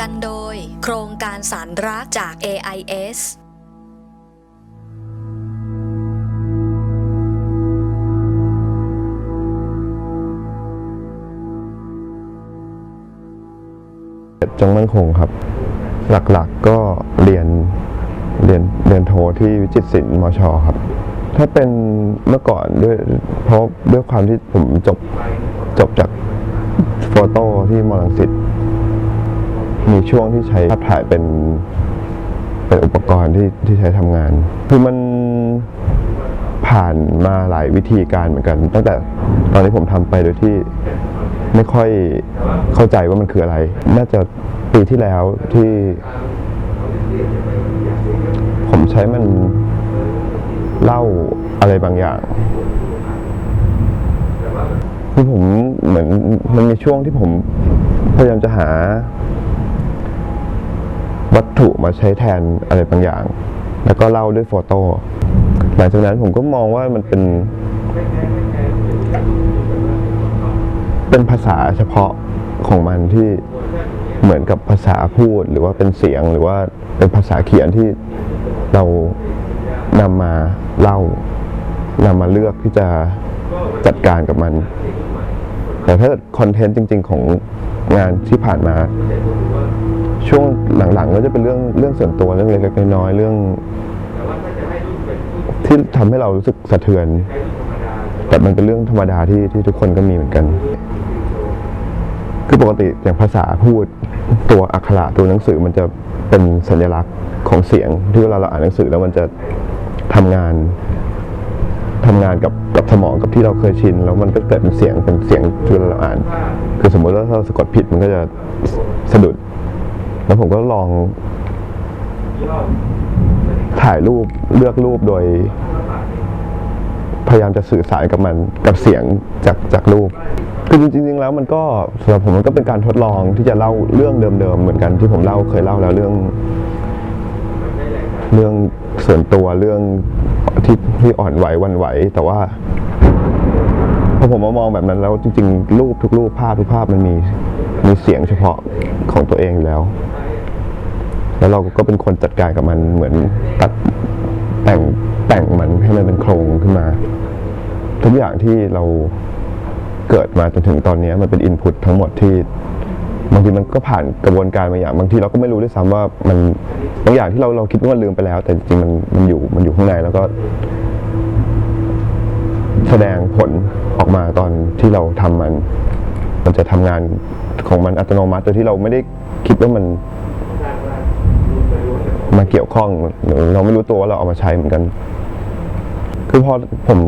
กันโดย โครงการสารรักจาก AIS จงมั่นคงครับ หลักๆก็เรียนเรียนเรียนโทที่วิจิตรศิลป์มชครับ ถ้าเป็นเมื่อก่อนด้วยเพราะด้วยความที่ผมจบจบจากโฟโต้ที่มอลังสิต มีช่วงที่ใช้ภาพถ่ายเป็นเป็นอุปกรณ์ที่ที่ใช้ทำงาน คือมันผ่านมาหลายวิธีการเหมือนกัน ตั้งแต่ตอนนี้ผมทำไปโดยที่ไม่ค่อยเข้าใจว่ามันคืออะไร น่าจะปีที่แล้วที่ผมใช้มันเล่าอะไรบางอย่างคือผมเหมือนมันมีช่วงที่ผมพยายามจะหา วัตถุมาใช้แทนอะไรบางอย่าง แล้วก็เล่าด้วยโฟโต้หลังจากนั้นผมก็มองว่ามันเป็น เป็นภาษาเฉพาะของมันที่เหมือนกับภาษาพูดหรือว่าเป็นเสียงหรือว่าเป็นภาษาเขียนที่เรานำมาเล่านำมาเลือกที่จะจัดการกับมัน แต่ถ้าคอนเทนต์จริง ๆ ของงานที่ผ่านมา ช่วงหลังๆก็จะเป็นเรื่องเรื่องส่วนตัวเรื่องเล็กๆน้อยๆเรื่อง ที่ทำให้เรารู้สึกสะเทือน แต่มันเป็นเรื่องธรรมดาที่ที่ทุกคนก็มีเหมือนกัน คือปกติอย่างภาษาพูดตัวอักขระตัวหนังสือมันจะเป็นสัญลักษณ์ของเสียง ที่เวลาเราอ่านหนังสือแล้วมันจะทำงานทำงานกับกับสมองกับที่เราเคยชิน แล้วมันก็เกิดเป็นเสียงเป็นเสียงที่เวลาเราอ่าน คือสมมติว่าถ้าเราสะกดผิดมันก็จะสะดุด แล้วผมก็ลองถ่ายรูปเลือกรูปโดย พยายามจะสื่อสารกับมันกับเสียงจากจากรูปคือจริงๆแล้วมันก็สำหรับผมมันก็เป็นการทดลองที่จะเล่าเรื่องเดิมๆเหมือนกันที่ผมเล่าเคยเล่าแล้วเรื่อง เรื่องส่วนตัวเรื่องที่ที่อ่อนไหววันไหว แต่ว่าพอผมมามองแบบนั้นแล้วจริง ๆ รูปทุกรูปภาพทุกภาพมันมีมีเสียงเฉพาะของตัวเองอยู่แล้ว แล้วเราก็เป็นคนจัดการกับมันเหมือนตัดแต่งแต่งมันให้มันเป็นโครงขึ้นมา ทุกอย่างที่เราเกิดมาจนถึงตอนนี้มันเป็นอินพุตทั้งหมดที่บางทีมันก็ผ่านกระบวนการบางอย่างบางทีเราก็ไม่รู้ด้วยซ้ำว่ามันบางอย่างที่เราเราคิดว่ามันลืมไปแล้ว แต่จริงมันมันอยู่มันอยู่ข้างในแล้วก็ แสดงผลออกมาตอนที่เราทำมัน มันจะทำงานของมันอัตโนมัติโดยที่เราไม่ได้คิดว่ามัน มาเกี่ยวข้องเราไม่รู้ตัวว่าเราเอามาใช้เหมือนกัน คือพอผม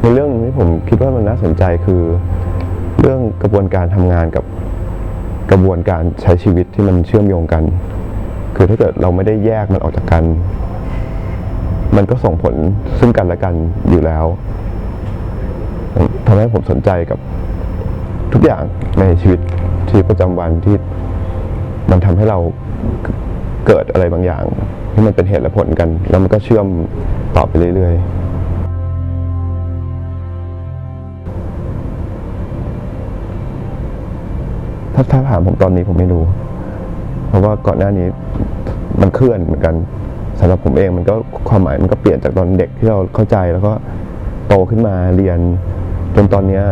ในเรื่องที่ผมคิดว่ามันน่าสนใจคือ เรื่องกระบวนการทำงานกับกระบวนการใช้ชีวิตที่มันเชื่อมโยงกัน คือถ้าเกิดเราไม่ได้แยกมันออกจากกัน มันก็ส่งผลซึ่งกันและกันอยู่แล้วทำให้ผมสนใจกับทุกอย่างในชีวิตชีวิตประจำวันที่มันทำให้เรา เกิดอะไรบางอย่างที่มันเป็นเหตุและผลกัน แล้วมันก็เชื่อมต่อไปเรื่อยๆ ถ้าถ้าถามผมตอนนี้ผมไม่รู้ เพราะว่าก่อนหน้านี้มันเคลื่อนเหมือนกันสำหรับผมเองมันก็ความหมายมันก็เปลี่ยนจากตอนเด็กที่เราเข้าใจแล้วก็โตขึ้นมาเรียน จนตอนเนี้ย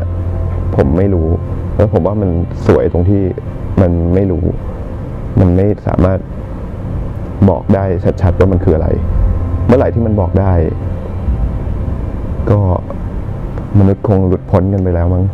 ผมไม่รู้ แล้วผมว่ามันสวยตรงที่มันไม่รู้ มันไม่สามารถ บอกได้ชัดๆว่ามันคืออะไร เมื่อไหร่ที่มันบอกได้ ก็มนุษย์คงหลุดพ้นกันไปแล้วมั้ง